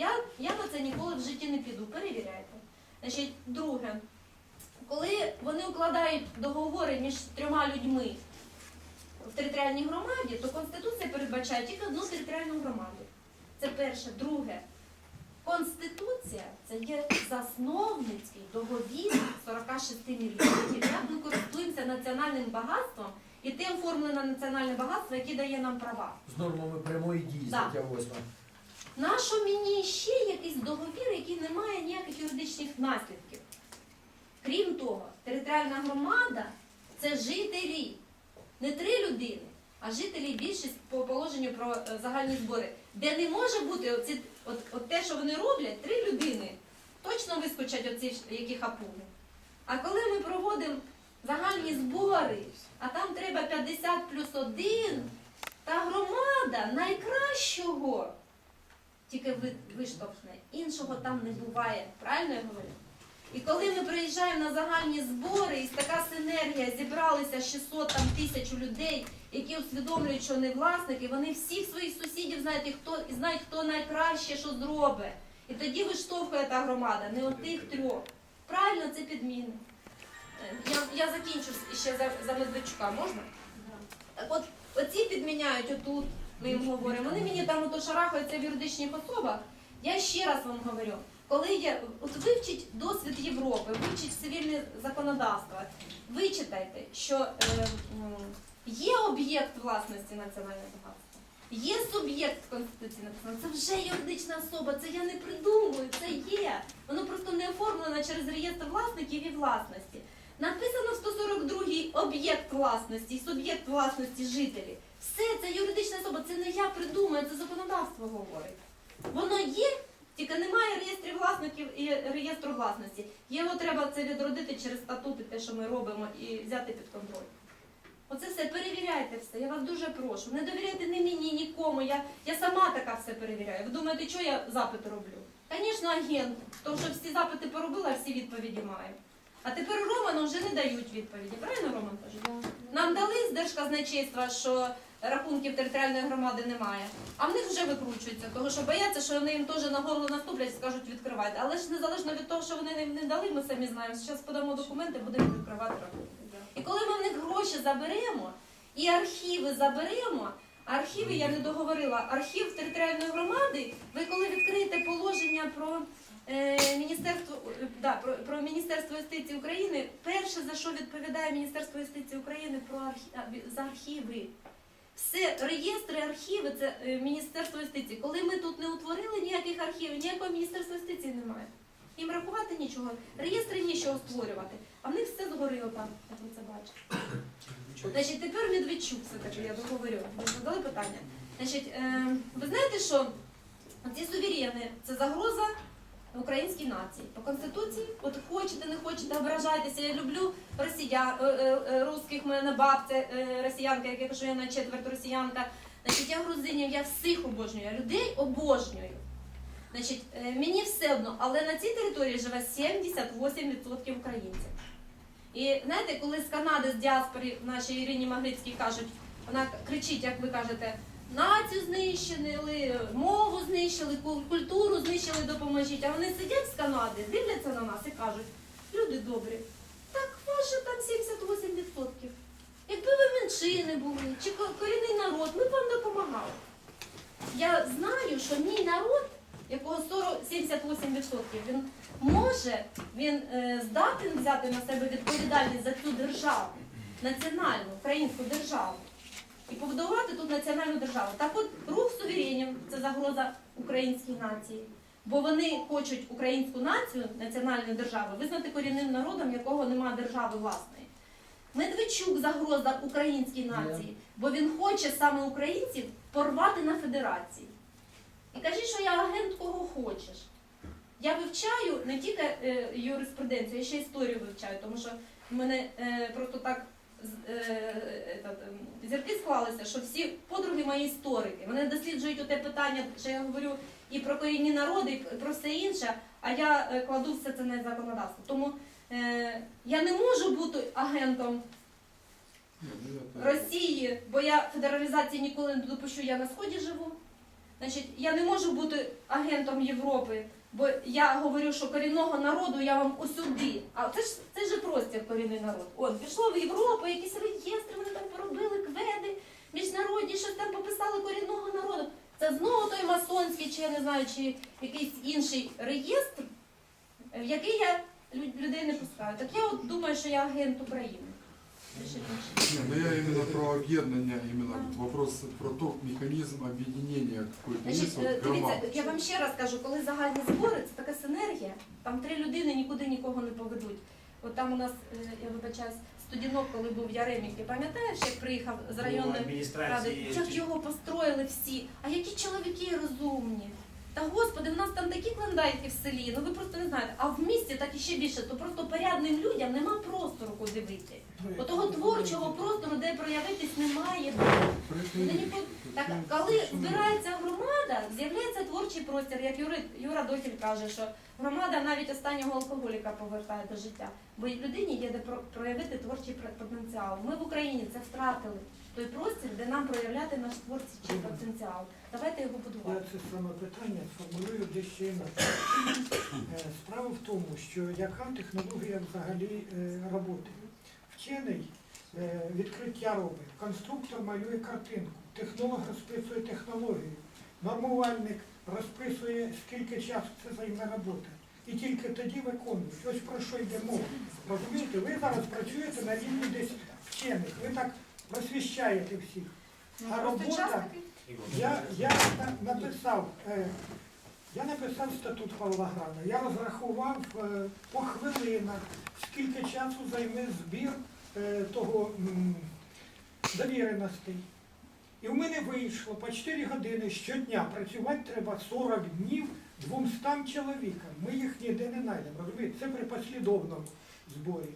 Я, я на це ніколи в житті не піду. Перевіряйте. Значить, друге, коли вони укладають договори між трьома людьми в територіальній громаді, то Конституція передбачає тільки одну територіальну громаду. Це перше. Друге, Конституція це є засновницький договір 46 мільйонів. Як ми користуємося національним багатством і тим формлене національне багатство, яке дає нам права. З нормами прямої дії, стаття 8. Нащо мені ще якийсь договір, який не має ніяких юридичних наслідків? Крім того, територіальна громада це жителі, не три людини, а жителі більшість по положенню про е, загальні збори, де не може бути оці, от, от те, що вони роблять, три людини. Точно вискочать оці, які хапуги. А коли ми проводимо загальні збори, а там треба 50 плюс 1, та громада найкращого тільки ви- виштовхне. Іншого там не буває. Правильно я говорю? І коли ми приїжджаємо на загальні збори, і така синергія зібралися 600 там, тисяч людей, які усвідомлюють, що вони власники, вони всіх своїх сусідів знають, і хто і знають, хто найкраще, що зробить. І тоді виштовхує та громада, не отих трьох. Правильно, це підміни. Я, я закінчу ще за, за Медведчука, можна? Так от, оці підміняють отут, ми їм говоримо. Вони мені там ото шарахаються в юридичних особах. Я ще раз вам говорю, коли є, от вивчіть досвід Європи, вивчіть цивільне законодавство, вичитайте, що е, є об'єкт власності національного багатства, є суб'єкт конституції написано, це вже юридична особа, це я не придумую, це є. Воно просто не оформлено через реєстр власників і власності. Написано в 142 об'єкт власності суб'єкт власності жителі. Все це юридична особа, це не я придумаю, це законодавство говорить. Воно є, тільки немає реєстрів власників і реєстру власності. Його треба це відродити через статути, те, що ми робимо, і взяти під контроль. Оце все перевіряйте все. Я вас дуже прошу. Не довіряйте ні мені, нікому. Я, я сама така все перевіряю. Ви думаєте, що я запити роблю? Звісно, агент, тому що всі запити поробила, всі відповіді маю. А тепер Роману вже не дають відповіді. Правильно Роман каже? Нам дали з держказначейства, що рахунків територіальної громади немає, а в них вже викручуються, тому що бояться, що вони їм теж на горло наступлять і скажуть відкривайте. Але ж незалежно від того, що вони не дали, ми самі знаємо. Зараз подамо документи, будемо відкривати рахунки. І коли ми в них гроші заберемо і архіви заберемо, архіви я не договорила, архів територіальної громади, ви коли відкриєте положення про е, міністерство е, да, про, про Міністерство юстиції України, перше за що відповідає Міністерство юстиції України про архі, за архіви. Все, реєстри, архіви це е, Міністерство юстиції. Коли ми тут не утворили ніяких архівів, ніякого Міністерства юстиції немає. Їм рахувати нічого, реєстри нічого створювати. А в них все згоріло там, як ви це бачите. Значить, тепер Медведчук все-таки, я договорю. Ви задали питання. Значить, е, ви знаєте, що ці суверени це загроза українській нації. По Конституції, от хочете, не хочете, ображайтеся. Я люблю росіян, е, е, е, русських, мене бабця росіянка, як я кажу, я на четверть росіянка. Значить, я грузинів, я всіх обожнюю, я людей обожнюю. Значить, мені все одно, але на цій території живе 78% українців. І знаєте, коли з Канади, з діаспори нашій Ірині Магрицькій кажуть, вона кричить, як ви кажете, націю знищили, мову знищили, культуру знищили, допоможіть. А вони сидять з Канади, дивляться на нас і кажуть, люди добрі, так ваше там 78%. Якби ви меншини були, чи корінний народ, ми б вам допомагали. Я знаю, що мій народ, якого 40, 78%, він може, він е, здатен взяти на себе відповідальність за цю державу, національну українську державу, і побудувати тут національну державу. Так от рух суверенів це загроза українській нації. Бо вони хочуть українську націю, національну державу, визнати корінним народом, якого немає держави власної. Медведчук загроза українській нації, бо він хоче саме українців порвати на федерації. І кажіть, що я агент кого хочеш. Я вивчаю не тільки е, юриспруденцію, я ще історію вивчаю, тому що в мене е, просто так зірки склалися, що всі подруги мої історики. Вони досліджують те питання, що я говорю і про корінні народи, і про все інше, а я е, кладу все це на законодавство. Тому е, я не можу бути агентом Росії, бо я федералізації ніколи не допущу, я на сході живу. Значить, я не можу бути агентом Європи, бо я говорю, що корінного народу я вам усюди. А це ж це ж простір корінний народ. От пішло в Європу, якісь реєстри, вони там поробили кведи, міжнародні, щось там пописали корінного народу. Це знову той масонський, чи я не знаю, чи якийсь інший реєстр, в який я лю- людей не пускаю. Так я от думаю, що я агент України. Нічого. Ну я именно про объединение, именно вопрос про то механизм объединения какой-то Значить, е, дивіться, я вам ще раз кажу, коли загальні збори, це така синергія, там три людини нікуди нікого не поведуть. От там у нас, е, я вибачаюсь, студінок, коли був Яремік, ти пам'ятаєш, як приїхав з районної ради, адміністрації. як його построїли всі, а які чоловіки розумні. Та господи, в нас там такі клондайки в селі, ну ви просто не знаєте. А в місті так і ще більше, то просто порядним людям нема простору, куди вийти. Отого творчого простору, де проявитись, немає. Так, коли збирається громада, з'являється творчий простір, як Юри, Юра Дохіль каже, що громада навіть останнього алкоголіка повертає до життя. Бо й людині є де про- проявити творчий потенціал. Ми в Україні це втратили. Той простір, де нам проявляти наш творчий потенціал. Давайте його Я будувати. це саме питання сформулюю дещо інакше. Е, Справа в тому, що яка технологія взагалі е, роботи? Вчений е, відкриття робить, конструктор малює картинку, технолог розписує технологію, нормувальник розписує, скільки часу це займе робота. І тільки тоді виконують. Ось про що йде мова. Розумієте, ви зараз працюєте на рівні десь вчених, ви так просвіщаєте всіх. А робота я, я написав, е, я написав статут Павлограда, я розрахував е, по хвилинах, скільки часу займе збір е, того довіреностей. І в мене вийшло по 4 години щодня працювати треба 40 днів 200 чоловікам. Ми їх ніде не знайдемо. Розумієте, це при послідовному зборі.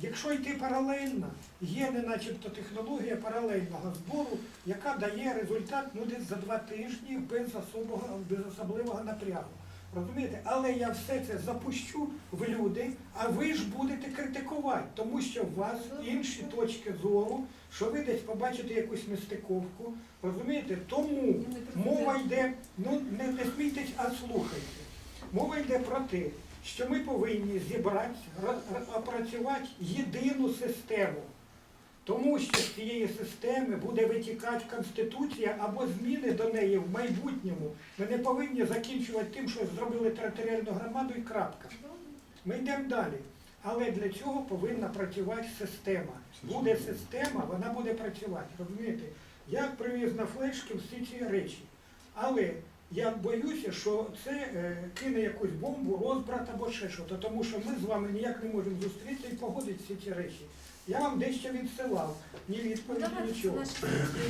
Якщо йти паралельно, є не начебто технологія паралельного збору, яка дає результат ну, десь за два тижні без особого, без особливого напрягу. Розумієте? Але я все це запущу в люди, а ви ж будете критикувати, тому що у вас інші точки зору, що ви десь побачите якусь нестиковку. Розумієте? Тому мова йде, ну не, не смійтесь, а слухайте. Мова йде про те, що ми повинні зібрати, опрацювати єдину систему. Тому що з цієї системи буде витікати Конституція або зміни до неї в майбутньому. Ми не повинні закінчувати тим, що зробили територіальну громаду і крапка. Ми йдемо далі. Але для цього повинна працювати система. Буде система, вона буде працювати. Розумієте? Я привіз на флешки всі ці речі. Але я боюся, що це е, кине якусь бомбу, розбрат або ще щось, тому що ми з вами ніяк не можемо зустрітися і погодити всі ці речі. Я вам дещо відсилав, ні Ну, відповіді, нічого.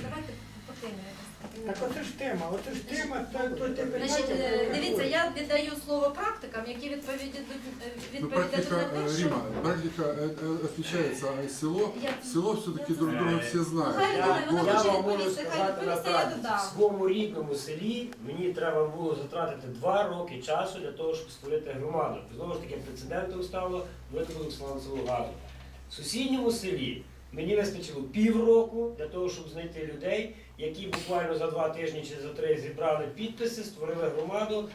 давайте по темі Так якось. оце ж тема, оце ж тема, то, то те питання. Значить, е, про дивіться, яке- я віддаю слово практикам, які відповідять Ну, відповідати практика, на э, те, що Рима, практика э, э, отличается, а село, Я- село все-таки я друг знаю. друга все знают. Хай Я, Людмила, вона я хоче вам можу відповісти, хай сказати на відповісти, я правді. додам. В своєму рідному селі мені треба було затратити два роки часу для того, щоб створити громаду. Знову ж таки, прецедентом стало видобуток сланцевого газу. В сусідньому селі мені вистачило півроку для того, щоб знайти людей, які буквально за два тижні чи за три зібрали підписи, створили громаду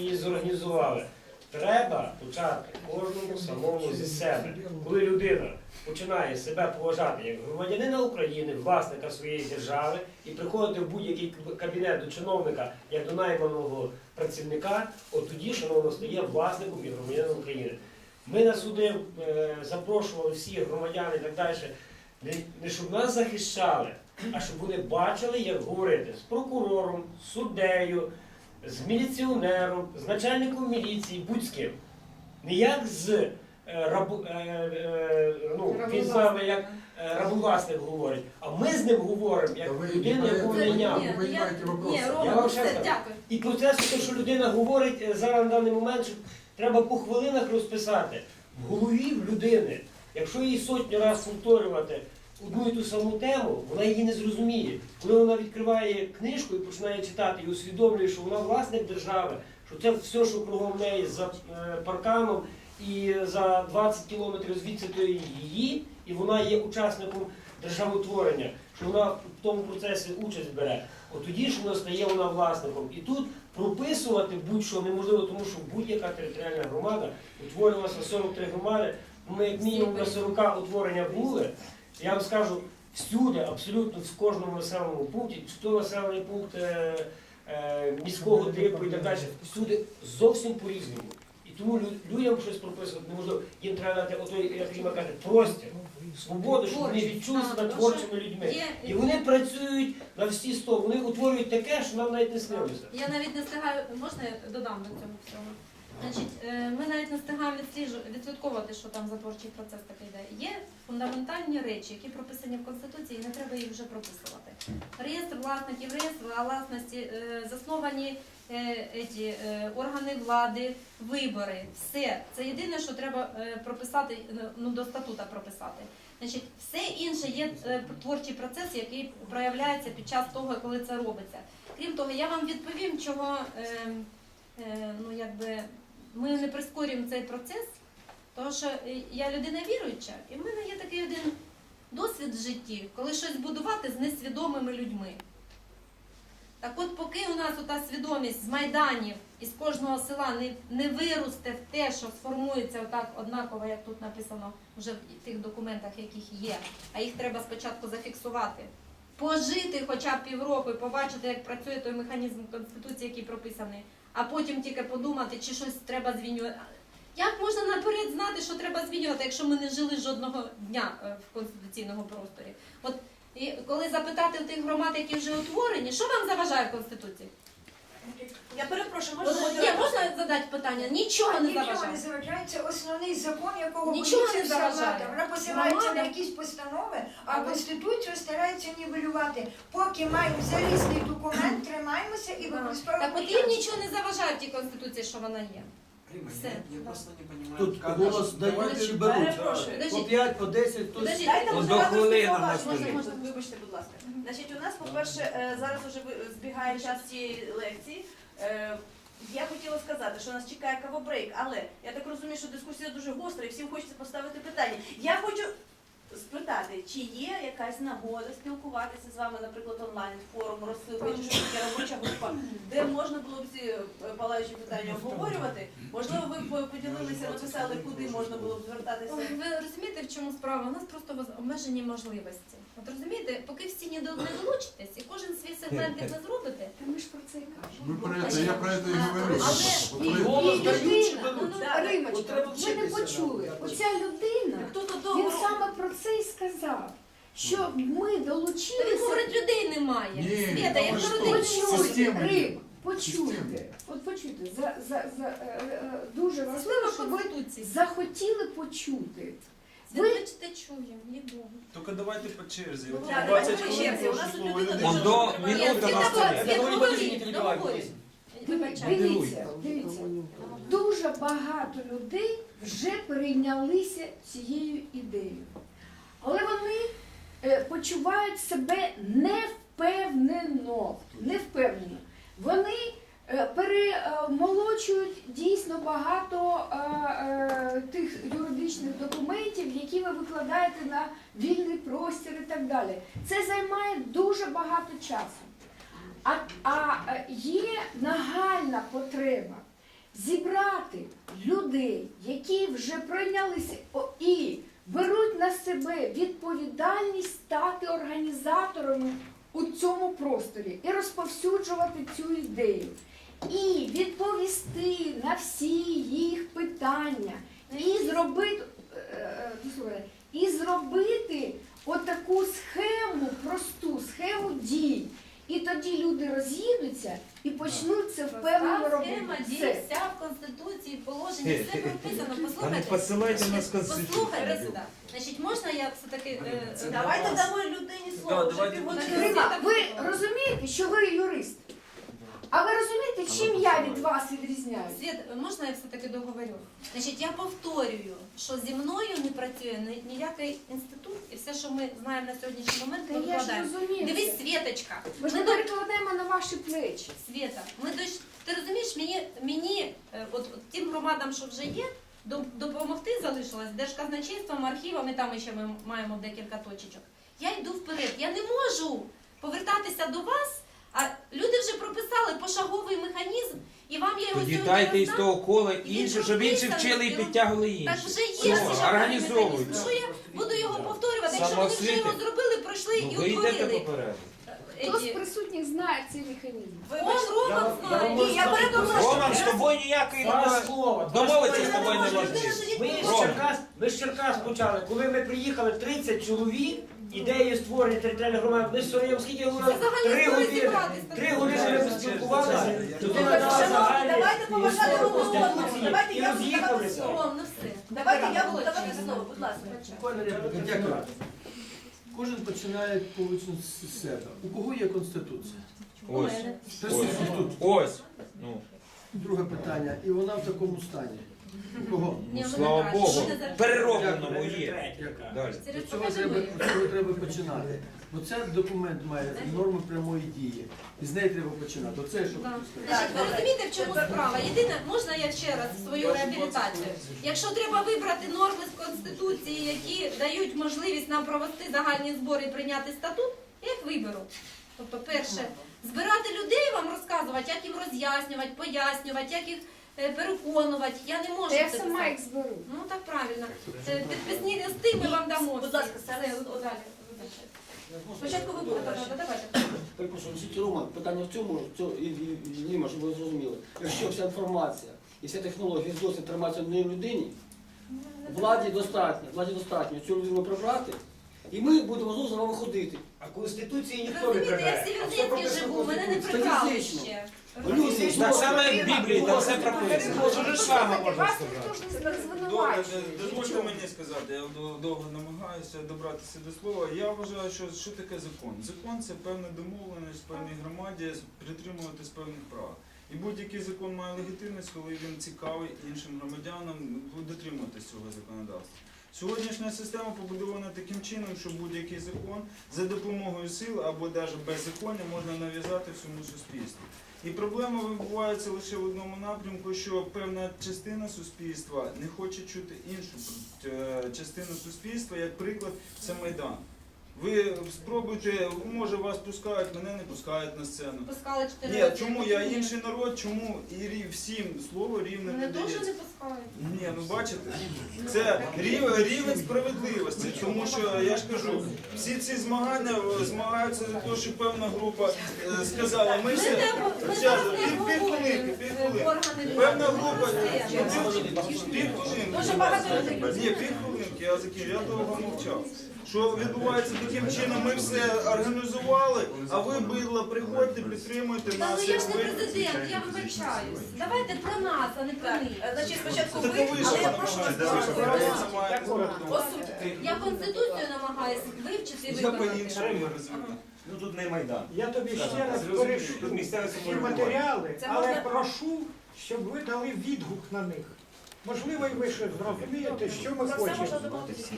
і зорганізували. Треба почати кожному самому зі себе. Коли людина починає себе поважати як громадянина України, власника своєї держави, і приходити в будь-який кабінет до чиновника як до найманого працівника, от тоді, шановно, стає власником і громадянином України. Ми на суди е, запрошували всіх громадян і так далі, не, не щоб нас захищали, а щоб вони бачили, як говорити з прокурором, з суддею, з міліціонером, з начальником міліції, будь з ким. Не як з е, рабу, е, е, ну, він з нами як е, рабовласник говорить, а ми з ним говоримо як ви людина, яку понимаєте. найняв. Ні. Ви розумієте вопрос. Ні, Я Рома, вам все, ще дякую. І процес, те, що людина говорить е, зараз на даний момент, що треба по хвилинах розписати. В голові в людини, якщо її сотню разів повторювати одну і ту саму тему, вона її не зрозуміє. Коли вона відкриває книжку і починає читати і усвідомлює, що вона власник держави, що це все, що кругом неї за е, парканом і за 20 кілометрів звідси то її, і вона є учасником державотворення. що вона в тому процесі участь бере, от тоді ж вона стає вона власником. І тут прописувати будь-що неможливо, тому що будь-яка територіальна громада утворювалася 43 громади. Ми як мінімум на 40 утворення були. Я вам скажу, всюди, абсолютно в кожному населеному пункті, чи то населений пункт е, е, міського типу і так далі, всюди зовсім по-різному. І тому лю- людям щось прописувати неможливо. Їм треба дати, отой, як Ріма каже, простір, свободу, щоб вони Творчість. відчули себе тому творчими людьми. Є, І вони працюють на всі сто, вони утворюють таке, що нам навіть не снилося. Я навіть не встигаю, можна я додам до цього всього? Значить, е, ми навіть не встигаємо відслідковувати, що там за творчий процес такий йде. Є фундаментальні речі, які прописані в Конституції, і не треба їх вже прописувати. Реєстр власників, реєстр власності, е, засновані е, еті, органи влади, вибори. Все. Це єдине, що треба прописати, ну, до статута прописати. Значить, все інше є творчий процес, який проявляється під час того, коли це робиться. Крім того, я вам відповім, чого е, е, ну, якби, ми не прискорюємо цей процес, тому що е, я людина віруюча, і в мене є такий один досвід в житті, коли щось будувати з несвідомими людьми. Так от, поки у нас ота свідомість з майданів і з кожного села не, не виросте в те, що сформується отак однаково, як тут написано вже в тих документах, яких є, а їх треба спочатку зафіксувати пожити хоча б півроку і побачити, як працює той механізм Конституції, який прописаний, а потім тільки подумати, чи щось треба змінювати. Як можна наперед знати, що треба змінювати, якщо ми не жили жодного дня е, в конституційному просторі? От і коли запитати у тих громад, які вже утворені, що вам заважає в Конституції? Я перепрошую, можна Ні, можна задати питання? Нічого не заважає. Основний закон, якого Нічого боїться не вся заважає. влада. Вона посилається Громада. на якісь постанови, а Але- Конституцію старається нівелювати. Поки маємо залізний документ, тримаємося і Так використовуємо. от їм нічого не заважає в тій Конституції, що вона є. Рима, Все. я, я просто не понимаю. Тут как голос дають давайте і беруть. перепрошую. По Подождіть. 5, по 10, хтось Подождіть. Дайте до вам хвилини на можна, столі. можна, вибачте, будь ласка. Значить, у нас, по-перше, е, зараз уже ви- збігає час цієї лекції. Е, Я хотіла сказати, що нас чекає кавобрейк, але я так розумію, що дискусія дуже гостра і всім хочеться поставити питання. Я хочу спитати, чи є якась нагода спілкуватися з вами, наприклад, онлайн форум, розсилки, чи щось таке робоча група, де можна було б ці е, палаючі питання обговорювати. Можливо, ви б поділилися, написали, куди можна було б звертатися. Ой, Ви розумієте, в чому справа? У нас просто воз- обмежені можливості. От розумієте, поки всі не до- не долучитесь і кожен свій сегментик не зробите. Та ми ж про це і кажемо. Мы про это, я про это и А, говорю. але- Вот І, вы- Голос і дають чи людина, беруть? ну, ну, Да, да. От Римочка, треба ви не вчитися почули. нам. Оця людина, Хто тут він довго саме про це і сказав, що ми Та він долучилися. говорить, людей немає. Ні, Света, та я ви що? людей Почуйте, Система є. Рим, почуйте. Система. От почуйте, за, за, за, е, е, дуже важливо, слова щоб ви Конституції. захотіли почути. Ви бачите, чуємо, ні Богу. Только давайте по черзі. Ну, От да, 20 давайте по хвилин черзі. У нас прошло, тут не дуже Ондо, Світа, столі. Світа, Договоріть, договоріть, не Вибачайте. Дивіться, дивіться. Дуже багато людей вже перейнялися цією ідеєю. Але вони е, почувають себе невпевнено. невпевнено. Вони е, перемолочують дійсно багато е, тих юридичних документів, які ви викладаєте на вільний простір і так далі. Це займає дуже багато часу. А, а є нагальна потреба зібрати людей, які вже прийнялися і беруть на себе відповідальність стати організаторами у цьому просторі і розповсюджувати цю ідею. І відповісти на всі їх питання, і зробити, е, е, і зробити отаку схему, просту схему дій. І тоді люди роз'їдуться і почнуть це впевнено робити. Схема Все. вся в Конституції, в положенні, все прописано. Та не Послухайте. посилайте нас Конституцію. Послухайте сюди. Значить, можна я все-таки... е, е, Давайте дамо людині Да, слово. Вже давайте півгодини. Рима, ви розумієте, що ви юрист? А ви розумієте, чим я від вас відрізняюся? Світ, можна я все-таки договорю? Значить, я повторюю, що зі мною не працює ні- ніякий інститут, і все, що ми знаємо на сьогоднішній момент, Та ми я ж викладаємо. розумію. Дивись. Світочка, Ми ж ми не до перекладаємо на ваші плечі. Світа, ми до ти розумієш, мені мені е, от, от тим громадам, що вже є, до- допомогти залишилось держказначейством, архівом, і там ще ми маємо декілька точечок. я йду вперед. Я не можу повертатися до вас, а люди вже прописали пошаговий механізм, і вам я його Тоді сьогодні дайте із роздам. того кола Він інше, щоб інші прописаний, вчили і і підтягували Так інші. вже є Все, пошаговий організовуйте. механізм. Що я буду його повторювати? Якщо вони вже його зробили, пройшли Ну, і ви йдете утворили. попереду. Хто з присутніх знає цей механізм? Он Роман знає. Ні, я передумала, що Роман, з тобою ніякої Два немає. слова. два Домовитися з слова. тобою не можна. Ми з. Черкас, ми з Черкас почали. Коли ми приїхали 30 чоловік, ідеєю створення територіальної громади, ми з Сороєм скільки говорили? Це Три години. зібратися. Три години ми поспілкувалися. Людина дала Шановні, загальні давайте поважати і одне одного. Давайте я буду давати слово. Ром, ну все. Давайте я буду давати слово, будь ласка. Дякую. Кожен починає повично з себе. У кого є конституція? Ось. Присутні тут. Ось. Ну, Друге питання. І вона в такому стані. У кого? Ну, слава Богу. Переробленому є. Далі. З цього треба, з цього треба починати. Бо це документ має норми прямої дії. І з неї треба починати. Оце що. Значить, ви розумієте, в чому справа? Єдине, можна я ще раз свою реабілітацію? Якщо треба вибрати норми з Конституції, які дають можливість нам провести загальні збори і прийняти статут, я їх виберу. Тобто, перше, збирати людей вам розказувати, як їм роз'яснювати, пояснювати, як їх е, переконувати. Я не можу Та я сама їх зберу. Ну так правильно. Е, Підписні листи ми вам дамо. Будь ласка, Все, далі. Спочатку ви будете, давайте. Перепрошую, Сіті Роман, питання в цьому, цьо- і, і, і Діма, щоб ви зрозуміли. Якщо вся інформація і вся технологія досить тримається в одній людині, владі достатньо, владі достатньо цю людину прибрати, і ми будемо знову за вами ходити. А Конституції ніхто не Розумієте, я в прибере. Сєвєродонецьку живу, мене не прибрали ще. Люди, Так само, як в Біблії, там все прописано. Те ж саме можна сказати. Добре, дозвольте мені сказати, я довго намагаюся добратися до слова. Я вважаю, що що таке закон? Закон це певна домовленість в певній громаді притримуватись певних прав. І будь-який закон має легітимність, коли він цікавий іншим громадянам дотримуватись цього законодавства. Сьогоднішня система побудована таким чином, що будь-який закон за допомогою сил або навіть беззаконня можна нав'язати всьому суспільству. І проблема вибувається лише в одному напрямку, що певна частина суспільства не хоче чути іншу е, частину суспільства, як приклад, це Майдан. Ви спробуйте, може вас пускають, мене не пускають на сцену. Пускали чотири Ні, чому я інший народ, чому і рі- всім слово рівне Мене не дається? не пускають. Ні, ну бачите, це рівень, рівень справедливості, тому що я ж кажу, всі ці змагання е, змагаються за те, що певна група е, сказала, ми Ми все не ми Зараз, зараз не пів- півхвилинки, обговорюємо півхвилинки. е, органи Певна група Все. півхвилинки. Дуже багато людей. Ні, півхвилинки, я закінчу, я довго мовчав. Що відбувається таким чином, ми все організували, а ви, бидло, приходьте, підтримуйте Та нас. ну я як ж не ви- президент, я вибачаюсь. Давайте про нас, а не про них. значить, спочатку Так ви, ж але я прошу вас про це має бути. по суті. Я конституцію намагаюся вивчити і Я виконати. по-іншому розумію. Ну тут не Майдан. Я тобі ще раз Зрозуміло. перешлю Тут місцеве ці самоврядування. матеріали, Це але можна- прошу, щоб ви дали відгук на них. Можливо, і ви ще зрозумієте, що ми За все можна хочемо. домовитися.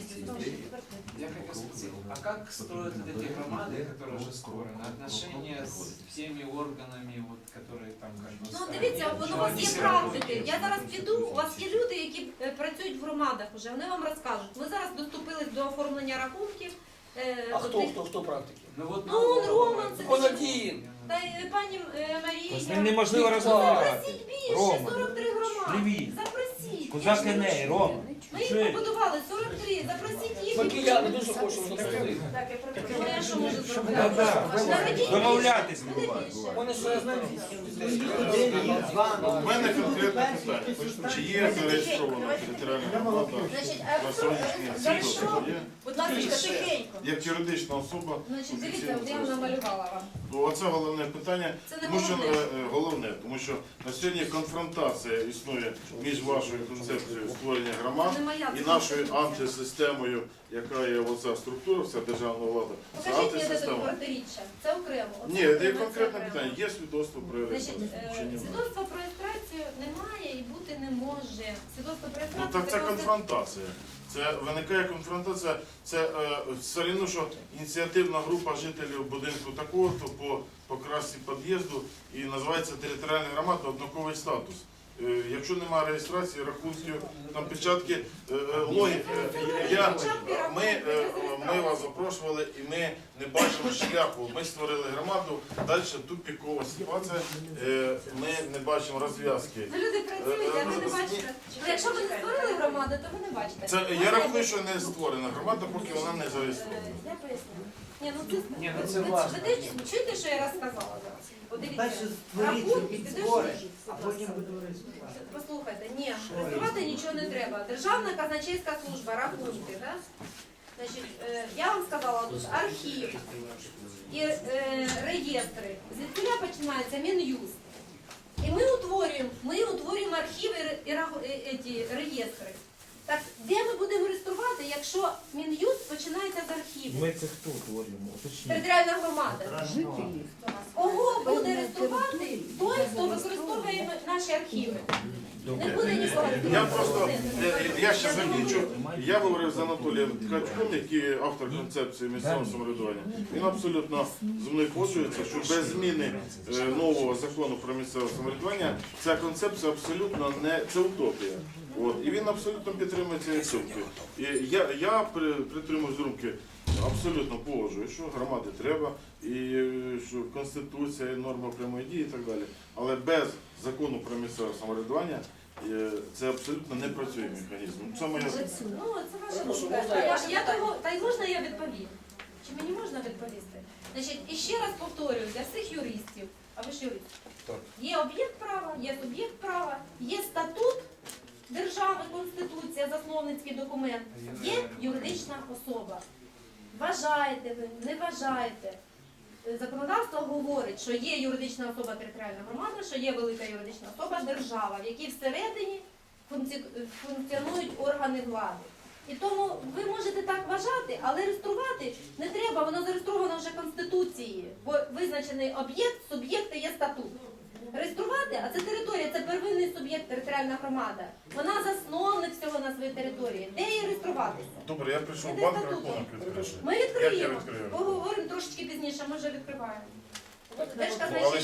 Я хотел спросить, а как строят вот эти громады, которые уже стороны, отношения с всеми органами, вот, которые там как бы... Ну ставят, дивіться, и воно у что вас они є все равно практики. есть? Я зараз піду, у вас є люди, які е, працюють в громадах уже, вони вам розкажуть. Ми зараз доступились до оформлення рахунків. е, А до хто, тих- хто, хто практики? Ну вот Ну, он Роман, це Он один. Та й пані е, Марія. З ним неможливо Ну, розмовляти. Запросіть більше, Рома, 43 громади. привіт. Запросіть. Козак Я ж не Еней, прошу. Рома. Ми їх побудували 43, запросіть їх. Ми кияни дуже хочемо запросити. Так, я Ну, перепрошую. я що можу зробити? Наведіть Домовлятись більше, буває. Вони. У мене конкретне питання. Чи є зареєстрована територіальна громада Значить, на а сьогоднішній Хорошо. будь ласка, тихенько. Як юридична особа, Значить, дивіться, от я вам намалювала вам. Ну, Оце головне питання, Це не тому що головне. е, е, головне, тому що на сьогодні конфронтація існує між вашою концепцією створення громад і нашою антисистемою, яка є оця структура, вся державна влада. Це Покажіть мені тут антисистема. протиріччя. Це окремо. Оце Ні, це окремо, конкретне окремо. питання. Є свідоцтво про Значить, е, чи свідоцтва про реєстрацію немає і бути не може. Свідоцтво про Ну реєстрацію так це просто- конфронтація. Це виникає конфронтація. Це е, все рівно, що ініціативна група жителів будинку такого, то по, по красі під'їзду і називається територіальна громада однаковий статус. Е, якщо немає реєстрації, рахунків, там печатки, е, е, логіки. е, ми, е, ми вас запрошували і ми не бачимо шляху. Ми створили громаду, далі тупікова ситуація, ми не бачимо розв'язки. Ну, люди працюють, а ви не бачите. Ну, якщо ви не створили громаду, то ви не бачите. Це я рахую, що не створена громада, поки вона не зареєстрована. Я поясню. Ні, ну Ні, ну ви- це ви- важно. ви чуєте- чуєте, що я розказала зараз? Подивіться. Рахунки, а потім реєструвати. Послухайте, ні, працювати нічого не треба. Державна казначейська служба, рахунки, да? Значить, е, я вам сказала тут архів і е, реєстри. Звідки починається мін'юз. І ми утворюємо, ми утворюємо архіви і еті, реєстри. Так де ми будемо реєструвати, якщо Мін'юст починається з архіву? Ми це хто? Уточніть. Територіальна громада. Кого буде реєструвати той, хто використовує наші архіви? Не буде нікого. Я просто я, я ще закінчу. Я говорив з Анатолієм Ткачком, який автор концепції місцевого самоврядування. Він абсолютно зі мною погоджується, що без зміни е, нового закону про місцеве самоврядування ця концепція абсолютно не це утопія. От і він абсолютно підтримує цієї думки. І я, я при, притримуюсь думки. Абсолютно погоджую, що громади треба, і е, що конституція, і норма прямої дії і так далі. Але без закону про місцеве самоврядування е, це абсолютно не працює механізм. Це моя Ну, це ваша Ну, думка. можна я я, ваше я питання? того, та й можна я відповім? Чи мені можна відповісти? Значить, і ще раз повторюю для всіх юристів, а ви ж юрист. Є об'єкт права, є суб'єкт права, є конституція, засновницький документ, є юридична особа. Вважаєте ви, не вважаєте. Е, Законодавство говорить, що є юридична особа територіальна громада, що є велика юридична особа держава, в якій всередині функціонують органи влади. І тому ви можете так вважати, але реєструвати не треба, воно зареєстровано вже Конституцією, бо визначений об'єкт, суб'єкт і є статут. Реєструвати, а це територія, це первинний суб'єкт, територіальна громада. Вона засновник всього на своїй території. Де її реєструватися? добре. Я прийшов в Це банк статутом. рахунок відкрити. Ми відкриємо. відкрию? Поговоримо трошечки пізніше, ми вже відкриваємо. Але ще